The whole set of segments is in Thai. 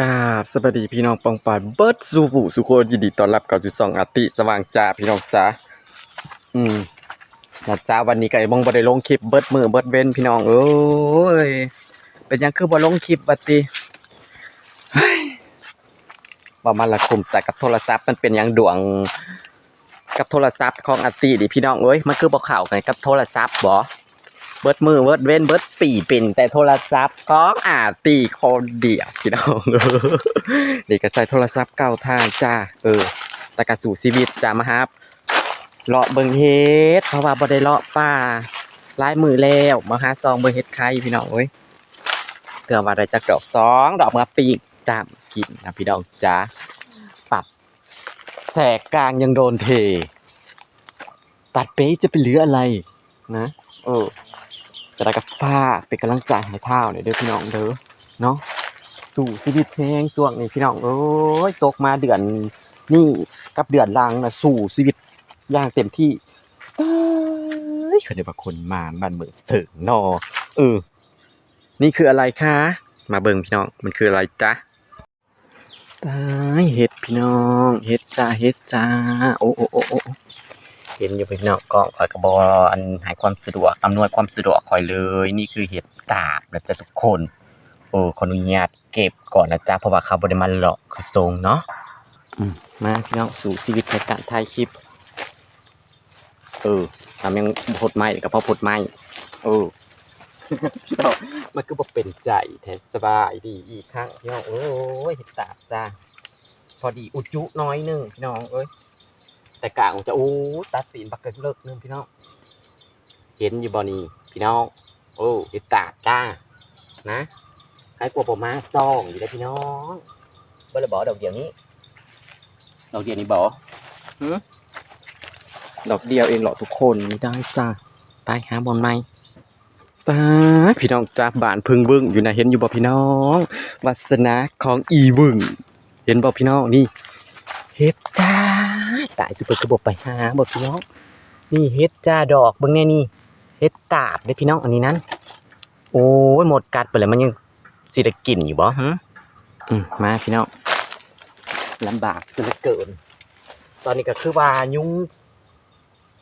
กาบสวัสดีพี่น้องปองปายเบิร์ดสู่ผู้สุโคนยินดีต้อนรับเข้าสู่ช่องอาติสว่างจ้าพี่น้องจ้าอืมนะจ้าวันนี้ก็ไอ้บงบ่ได้ลงคลิปเบิร์ดมือเบิร์ดเว้นพี่น้องเอ้ยเป็นยังคือบ่ลงคลิปบัติเฮ้ยบ่มาละคุมใจกับโทรศัพท์มันเป็นยังดวง กับโทรศัพท์ของอาติดิพี่น้องเอ้ยมันคือบ่เข้ากันกับโทรศัพท์บ่ เบิดมือเบิดเว้นเบิดปีเป็นแต่โทรศัพท์ของอาติคนเดียวพี่น้องนี่ก็ใส่โทรศัพท์เก่าทางจ้าเออแต่ก็สู่ชีวิตจ้ามาครับเลาะเบิงเฮ็ดเพราะว่าบ่ได้เลาะป่าลายมือแล้วมาหาซองเบิงเฮ็ดไข่พี่น้องเอ้ยเถื่อว่าได้จักดอกสองดอกมาปีกตามกินนะพี่น้องจ้าปัดแสกกลางยังโดนเทตัดเป๊ะจะไปเหลืออะไรนะ เออ จะได้กับฟ้าเป็นกำลังใจให้เท่าหน่อยเด้อพี่น้องเด้อเนาะสู่ชีวิตแห้งช่วงนี้พี่น้องเอ้ยตกมาเดือนนี่กับเดือนลังนะสู่ชีวิตอย่างเต็มที่เอ้ยเขาเรียกว่าคนมาบ้านเหมืองเสิงนอเออ นี่คืออะไรคะมาเบิ่งพี่น้องมันคืออะไรจ๊ะตายเห็ดพี่น้อง เห็ดจ้าเห็ดจ้าโอ้โอ้โอ้ ห็นอยู่พี่น้องก็คอยกระบออันให้ความสะดวกอำนวยความสะดวกคอยเลย นี่คือเห็ดตาบนะจ๊ะทุกคนโอ้ขออนุญาตเก็บก่อนนะจ๊ะเพราะว่าเขาบริมาหลอกเขาทรงเนาะอืมมาพี่น้องสู่ชีวิตในการถ่ายคลิป เออทำยังพดไม้กับพ่อพดไม้เออพี่น้องมันก็บอกเป็นใจแทนสบายดีอีกครั้งพี่น้องโอ้ยเห็ดตาบจ้าพอดีอุจจุน้อยหนึงพี่น้องเอ้ย แต่กลางจะโอ้ตัดตีนบักเกินเลิกหนึงพี่น้องเห็นอยู่บ่นี่พี่น้องโอ้เห็ดตาบจ้านะใครกลัวผมมาซองอยู่แล้วพี่น้องบ่เลยบอกดอกเดียวนี้ดอกเดียวนี้บอกหืมดอกเดียวเองเหรอทุกคนไม่ได้จ้าไปหาบอลไหมตายพี่น้องจ้าบ้านพึ่งบึ้งอยู่นะเห็นอยู่บ่พี่น้องวัสนาของอีวึงเห็นบ่พี่น้องนี่เฮ็ดจ้า ตายสุดเปิดกระบอกไปหาบ่พี่น้องนี่เฮ็ดจ้าดอกเบิ่งแน่นี่เฮ็ดตาบเด้พี่น้องอันนี้นั้น โอ้ยหมดกัดไปเลยมันยังสิได้กินอยู่บ่ฮะอืมาพี่น้องลำบากซะเหลือเกิน ตอนนี้ก็คือว่ายุง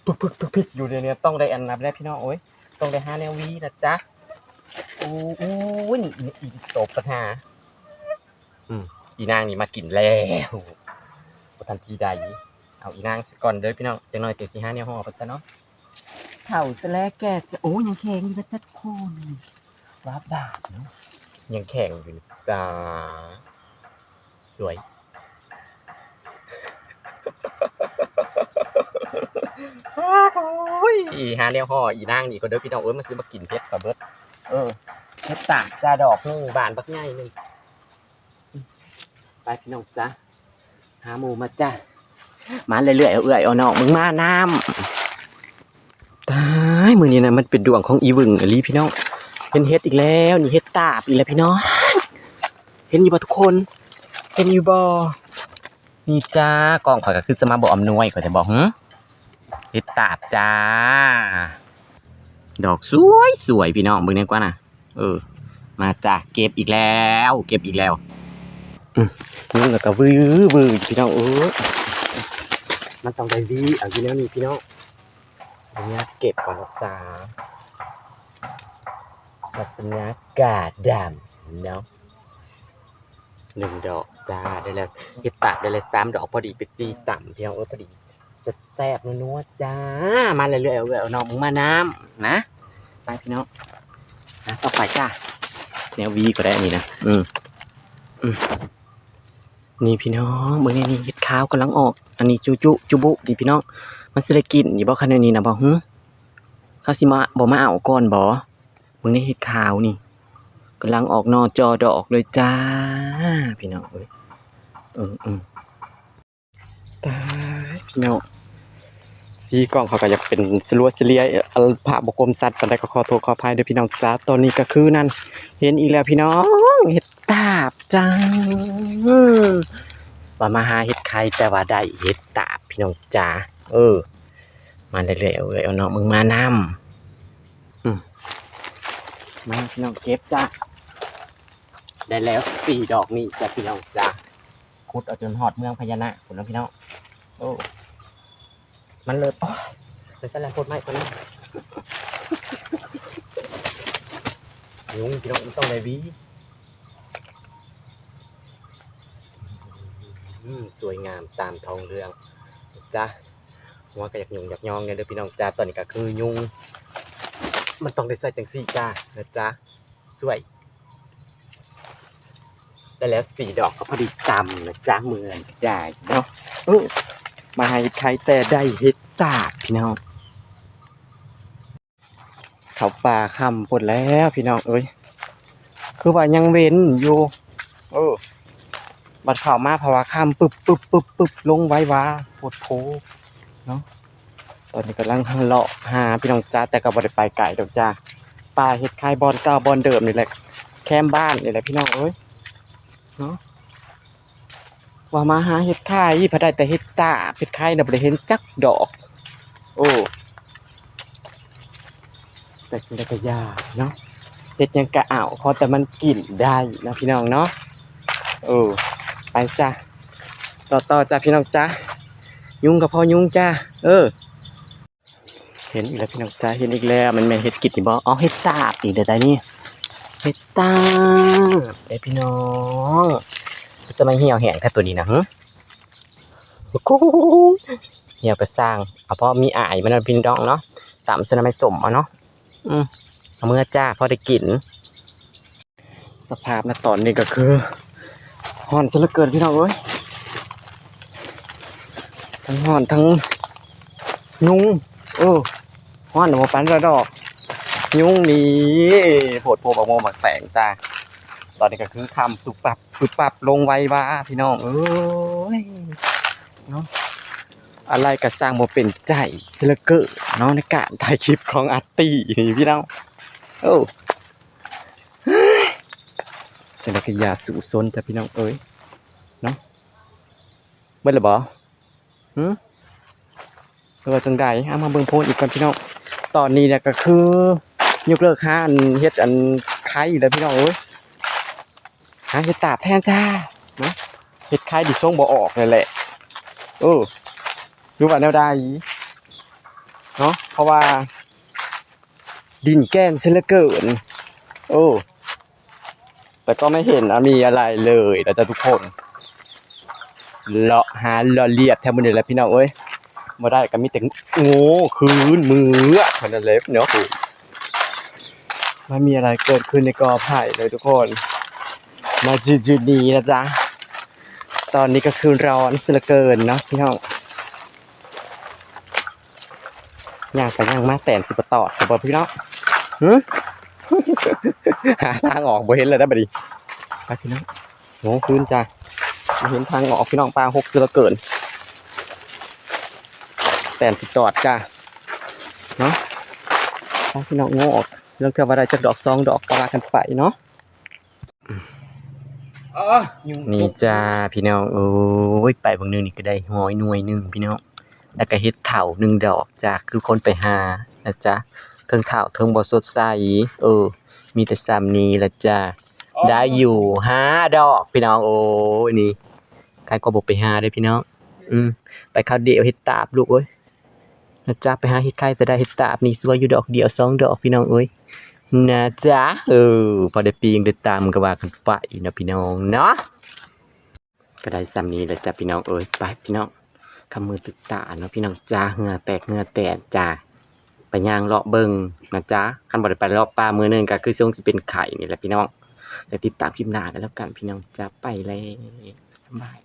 พึกพึกพึกพึกอยู่เดี๋ยวนี้ต้องได้อันนับได้พี่น้องโอ้ยต้องได้ห้าแนววีนะจ๊ะโอ้โอ้ยนี่นี่อีตบปัญหาอืมอีนางนี่มากินแล้วทันทีใด เอาอีนางสิก่อนเด้อพี่น้องจังหน่อยเต็มที่ห้าแนวห่อปัจจ้ะเนาะเข่าซะแล้วแกจะโอ้ยยังแข็งอยู่นะจ๊ะทุกคนว้าบาทเนาะยังแข็งอยู่นะจ้าสวยโอ้ยหาแนวห่ออีนางนี่ก็เด้อพี่น้องเอ้ยมาซื้อมากินเพชรกับเบิดเออเพชรตากจ้าดอกนี่บานบักใหญ่หนึงไปพี่น้องจ้าหาหมูมาจ้า มาเรื่อยๆเอาเอื่อยเอานอกมึงมาน้ำตายมือนี้นะมันเป็นดวงของอีวึงอลีพี่น้องเห็นเฮ็ดอีกแล้วนี่เฮ็ดตาบอีกแล้วพี่น้องเห็นอยู่บ่ทุกคนเห็นอยู่บ่นี่จ้ากองข่อยก็คือจะมาบอกอำนวยข่อยจะบอกหึเฮ็ดตาบจ้า ดอกสวยสวยพี่น้องเบิ่งนี่กว่าน่ะเออ มาจ้าเก็บอีกแล้ว เก็บอีกแล้วอืมนี่แล้วก็วื้อวื้อพี่น้องเออ มันต้องได้วีเอาอยู่แล้วนี่พี่น้องอันนี้เก็บก่อนนะจ้าลักษณะกาดำเนาะหนึ่งดอกจ้าได้แล้วเก็บตากได้แล้วสามดอกพอดีไปจีต่ำเพียงเออพอดี จะแซ่บนัวจ้า มาเรื่อยๆเอาเลยเอาน้องมึงมาน้ำนะไปพี่น้องนะต่อไปจ้าแนววีก็ได้อันนี่นะ อืมอืม นี่พี่น้องเมื่อนี้นี่เห็ดขาวกำลังออก อันนี้จุจุจุบุนี่พี่น้อง มันสิได้กินนี่บ่คันนี้นะบ่หึเขาสิมาบ่มาเอาก่อนบ่มึงได้เห็ดขาวนี่กำลังออกนอจอดอกเลยจ้า พี่น้องเอ้ยเออเออตายพี่น้องสีกล้องเขาก็อยากเป็นสลัวสเลียอัลภาบกรมสัตว์กันได้ก็ขอโทษขออภัยด้วยพี่น้องจ้าตอนนี้ก็คือนั่น เห็นอีกแล้วพี่น้องเห็ด จ้าว่ามาหาเห็ดไข่แต่ว่าได้เห็ดตาบพี่น้องจ้าเออ มาเรื่อยๆเอาเลยเอาเนาะมึงมานำมาพี่น้องเก็บจ้าได้แล้วสี่ดอกนี่จ้ะพี่น้องจ้าขุดเอาจนหอดเมืองพญานาคคุณน้องพี่น้องโอ้มันเลยโอ้ยเลยสั่นแล้วโคตรไหม้คนนั้นยุงพี่น้องมันต้องเลยวีอืม สวยงามตามทองเรืองจ้าหัวก็อยากยุงอยากยองเนี่ยเด้อพี่น้องจ้าตอนนี้ก็คือยุง มันต้องได้ใส่จังสี่จ้านะจ๊ะสวยได้แล้วสี่ดอกก็พอดีจำนะจ๊ะเมือนได้เนาะมาให้ใครแต่ได้เฮ็ดตาพี่น้องเขาป่าคำปดแล้วพี่น้องเอ้ยคือว่ายังเว้นอยู่เออ บัดเข่ามาเพราะว่าคำปึ๊บปึ๊บปึ๊บปึ๊บลงไว้ว่าโพดโพเนาะตอนนี้กำลังเลาะหาพี่น้องจ้าแต่ก็บ่ได้ไปไกลดอกจ้าป่าเฮ็ดคายบอลเก้าบอลเดิมนี่แหละ แคมบ้านนี่แหละพี่น้องเอ้ยเนาะว่ามาหาเห็ดไข่พอได้แต่เห็ดตาเห็ดไข่น่ะบ่ได้เห็นจักดอก โอ้แต่กินได้ก็ยากเนาะเห็ดยังกะอ่าวพอแต่มันกินได้นะพี่น้องเนาะเออ ไปจ้ะต่อต่อจ้ะพี่น้องจ้ะยุงกับพ่อยุงจ้ะเออ เห็นอีกแล้วพี่น้องจ้ะเห็นอีกแล้วมันแม่นเห็ดกิดนี่บ่อ๋อเห็ดตาบอีกเดี๋ยวได้นี่เฮ็ดตาเด้พี่น้องจะมาเหี่ยวแห้งแค่ตัวนี้นะฮะกูเหี่ยวก็สร้างเอาเพราะมีอายมันนะพี่น้องเนาะตามสนามสมเอาเนาะอืมเมื่อจ้าพอได้กิน สภาพณตอนนี้ก็คือ ห่อนซะเหลือเกินพี่น้องเอ้ยทั้งห่อนทั้งยุงเออห่อนหนูปันระดอก ยุงนี้โผดโผล่ออกมาหมักแตงจ้าตอนนี้ก็คือคำปุบปับปุบปับลงไว้ว่าพี่น้องเอ้ยเนาะอะไรก็สร้างโมเป็นใจเสยเหลเกอร์เนาะในการถ่ายคลิปของอาร์ตี้นี่พี่น้องโอ้ แต่ละก็อยาสู่ซนจ้ะพี่น้องเอ้ยเนาะเบิ่งและบ่หืมเออจังใดเอามาเบิ่งโพสอีกก่อนพี่น้องตอนนี้เนี่ยก็คือยกเลิกหาอันเฮ็ดอันขายอยู่แล้วพี่น้องเอ้ยหาเฮ็ดตาบแทนจ้าเนาะเฮ็ดขายดิส่งบ่ออกนั่นแหละเออรู้ว่าแนวใดเนาะเพราะว่าดินแกนเสียเหลือเกินโอ้ แต่ก็ไม่เห็นมีอะไรเลยนะจ๊ะทุกคนเลาะหาเลาะเรียบแถวมือนี่แหละพี่น้องเอ้ยมาได้ก็มีแต่โง่คืนมือถั่นเล็บเนาะคือไม่มีอะไรเกิดขึ้นในกอไผ่เลยทุกคน มาจุดจุดนี้นะจ๊ะตอนนี้ก็คือร้อนสยเหลือเกินเนาะพี่น้องย่างไปย่างมาแต่นสิบตอดกับพี่น้องหึ หาทางออกบ่เห็นเลยได้บ่ดิไปพี่น้องโง่คืนจ้ะเห็นทางออกพี่น้องปลาหกเสยเหลือเกินแต่นสิจอดจ้าเนาะพี่น้องโง่ออกเรื่องเทวดาจะดอกซองดอกก็ว่ากันไปเนาะนี่จ้าพี่น้องโอ้ยไปบางนึงนี่ก็ได้หอยหน่วยหนึ่งพี่น้องแล้วก็เฮ็ดเถาหนึ่งดอกจ้าคือคนไปหานะจ๊ะเทิงเถาเทิงบ่สดใสเออ มีแต่ซ้ำนี้ละจ้าได้อยู่ห้าดอกพี่น้องโอ้ยนี่ใครก็บอกไปหาได้อพี่น้อง อืมไปข้าวเดียวเฮ็ดตาบลูกเอ้ยนะจ๊ะไปหาเฮ็ดไข่แต่ได้เฮ็ดตาบนี่สวยอยู่ดอกเดียวสองดอกพี่น้องเอ้ยนะจ๊ะเออพอได้ปีงได้ตามก็ว่ากันไปนะพี่น้องเนาะก็ได้ซ้ำนี้แหละจ้ะพี่น้องเอ้ยไปพี่น้องคำมือตึกตาเนาะพี่น้องจ้าเหงื่อแตกเหงื่อแตกจ้า ไปย่างเลาะเบิงนะจ๊ะขันบ่ได้ไปเลาะปลามือหนึงก็คือทรงสิเป็นไข่นี่แหละพี่น้องแต่ติดตามคลิปหน้ากันแล้วกันพี่น้องจะไปเลยสบาย